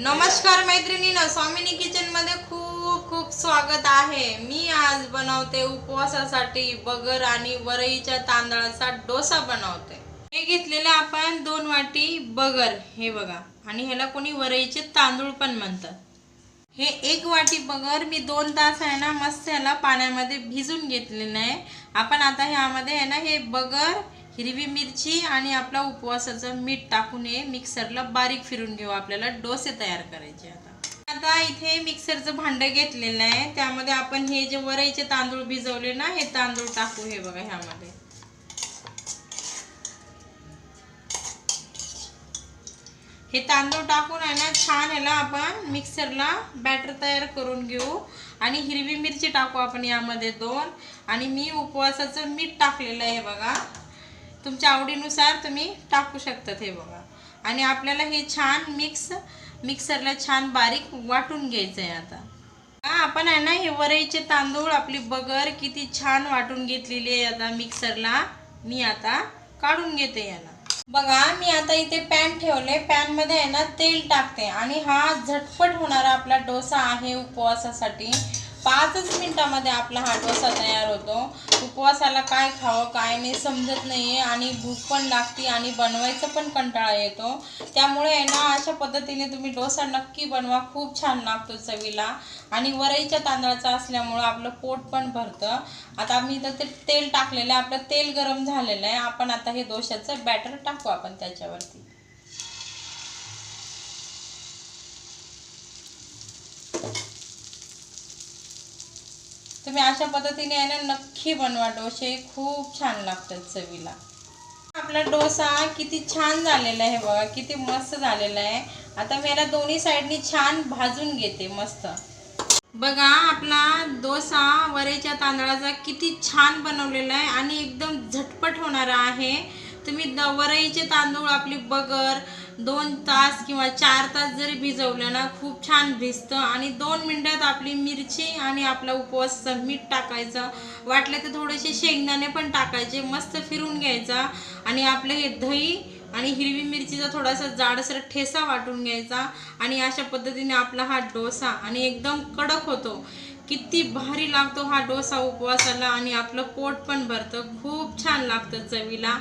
नमस्कार मैत्रिणीनं स्वामिनी किचनमध्ये खूप खूप स्वागत आहे. मी आज बनवते उपवासासाठी बगर आणि वरईच्या तांदळाचा डोसा बनवते. हे घेतलेले आपण दोन वाटी बगर हे बघा. आणि ह्याला कोणी वरईचे तांदूळ पण म्हणतात. हे एक वाटी बगर मी दोन तास आहे ना मस्त ह्याला पाण्यामध्ये भिजून घेतलेलं आहे. आपण आता ह्यामध्ये आहे ना हे बगर हिरवी मिरची आणि आपला उपवासाचं मीठ टाकून हे मिक्सरला बारीक फिरून घेऊ. आपल्याला डोसे तयार करायचे आता. आता इथे मिक्सरचं भांडं घेतलेलं आहे. त्यामध्ये आपण हे जे वरईचे तांदूळ भिजवले ना हे तांदूळ टाकू हे बघा ह्यामध्ये. हे तांदूळ टाकून आहे ना छान ह्याला आपण मिक्सरला बॅटर तयार करून घेऊ. आणि हिरवी मिरची टाकू आपण यामध्ये दोन. आणि मी उपवासाचं मीठ टाकलेलं आहे बघा. तुमच्या आवडीनुसार तुम्ही टाकू शकतात हे बघा. आणि आपल्याला हे छान मिक्स मिक्सरला छान बारीक वाटून घ्यायचं आहे आता. हा, आपण आहे ना हे वरईचे तांदूळ आपली बगर किती छान वाटून घेतलेली आहे आता मिक्सरला मी आता काढून घेते याला. बघा मी आता इथे पॅन ठेवले पॅनमध्ये आहे ना तेल टाकते. आणि हा झटपट होणारा आपला डोसा आहे उपवासासाठी. पाचच मिनिटामध्ये आपला हा डोसा तयार होतो. उपवासाला काय खावं काय नाही समजत नाहीये आणि भूक पण लागते आणि बनवायचं पण कंटाळा येतो. त्यामुळे आहे ना अशा पद्धतीने तुम्ही डोसा नक्की बनवा. खूप छान लागतो चवीला. आणि वरईच्या तांदळाचा असल्यामुळं आपलं पोट पण भरतं. आता मी इथं ते तेल टाकलेलं आहे. आपलं तेल गरम झालेलं आहे. आपण आता हे डोशाचं बॅटर टाकू आपण त्याच्यावरती. तुम्ही अशा पद्धतीने आहे ना नक्की बनवा. डोसे खूप छान लागतात चवीला. आपला डोसा किती छान झालेला आहे बघा किती मस्त झालेला आहे. आता मी याला दोन्ही साईडनी छान भाजून घेते मस्त. बघा आपला डोसा वरेच्या तांदळाचा किती छान बनवलेला आहे आणि एकदम झटपट होणारा आहे. तुम्ही द वरईचे तांदूळ आपली बगर दोन तास किंवा चार तास जरी भिजवलं ना खूप छान भिजतं आणि दोन मिनटात आपली मिरची आणि आपला उपवास मीठ टाकायचं. वाटलं तर थोडेसे शेंगदाणे पण टाकायचे मस्त फिरून घ्यायचा आणि आपलं हे दही आणि हिरवी मिरचीचा थोडासा जाडसर ठेसा वाटून घ्यायचा आणि अशा पद्धतीने आपला हा डोसा आणि एकदम कडक होतो. किती भारी लागतो हा डोसा उपवासाला आणि आपलं पोट पण भरतं. खूप छान लागतं चवीला.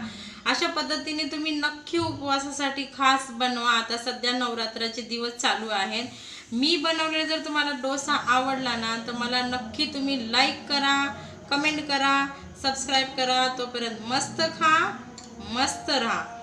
अशा पद्धतीने तुम्ही नक्की उपवासासाठी खास बनवा. आता सध्या नवरात्राचे दिवस चालू आहेत. मी बनवलेला जर तुम्हाला डोसा आवडला ना तर मला नक्की तुम्ही लाईक करा कमेंट करा सबस्क्राईब करा. तोपर्यंत मस्त खा मस्त राहा.